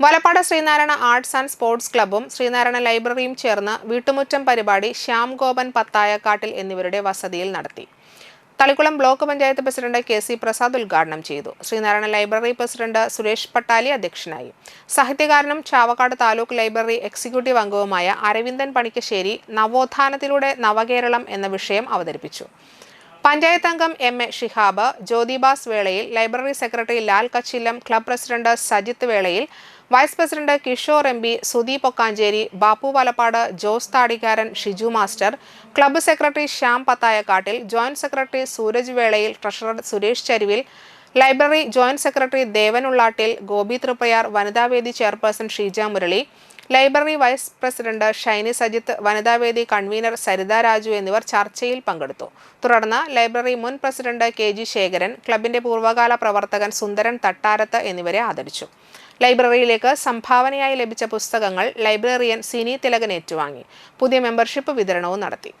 Valappad Sreenarayana arts and sports ക്ലബ്ബും Sreenarayana ലൈബ്രറിയും ചേർന്ന് വീട്ടുമുറ്റം പരിപാടി ശ്യാം ഗോപൻ പത്തായക്കാട്ടിൽ എന്നിവരുടെ വസതിയിൽ നടത്തി. Thalikulam block panchayat president K C Prasad ഉദ്ഘാടനം ചെയ്തു. ശ്രീനാരായണ ലൈബ്രറി പ്രസിഡന്റ് സുരേഷ് പട്ടാലി അധ്യക്ഷനായി. സാഹിത്യകാരനും ചാവക്കാട് താലൂക്ക് ലൈബ്രറി എക്സിക്യൂട്ടീവ് അംഗവുമായ അരവിന്ദൻ പണിക്കശ്ശേരി നവോത്ഥാനത്തിലൂടെ നവകേരളം എന്ന വിഷയം അവതരിപ്പിച്ചു. പഞ്ചായത്ത് അംഗം M A Shihab Jyothibas Velayil library secretary Lal Kachillam club president Sajith Velayil vice president Kishore M P Sudeep Okkancheri Bappu Valappad Jose Thadikkaran Shiju master club secretary Shyam Pathayakkattil joint secretary Sooraj Velayil treasurer Suresh Charuvil library joint secretary Devan Ullattil Gopi Triprayar Vanithavedi chairperson Sheeja Murali library vice president Shiny Sajith Vanithavedi convener Saritha Raju എന്നിവർ ചർച്ചയിൽ പങ്കെടുത്തു. തുടർന്ന് library മുൻ president K G Sekharan ക്ലബിന്റെ പൂർവകാല പ്രവർത്തകൻ സുന്ദരൻ തട്ടാരത്ത് എന്നിവരെ ആദരിച്ചു. ലൈബ്രറിയിലേക്ക് സംഭാവനയായി ലഭിച്ച പുസ്തകങ്ങൾ ലൈബ്രറിയൻ സിനി തിലകൻ ഏറ്റുവാങ്ങി. പുതിയ മെമ്പർഷിപ്പ് വിതരണവും നടത്തി.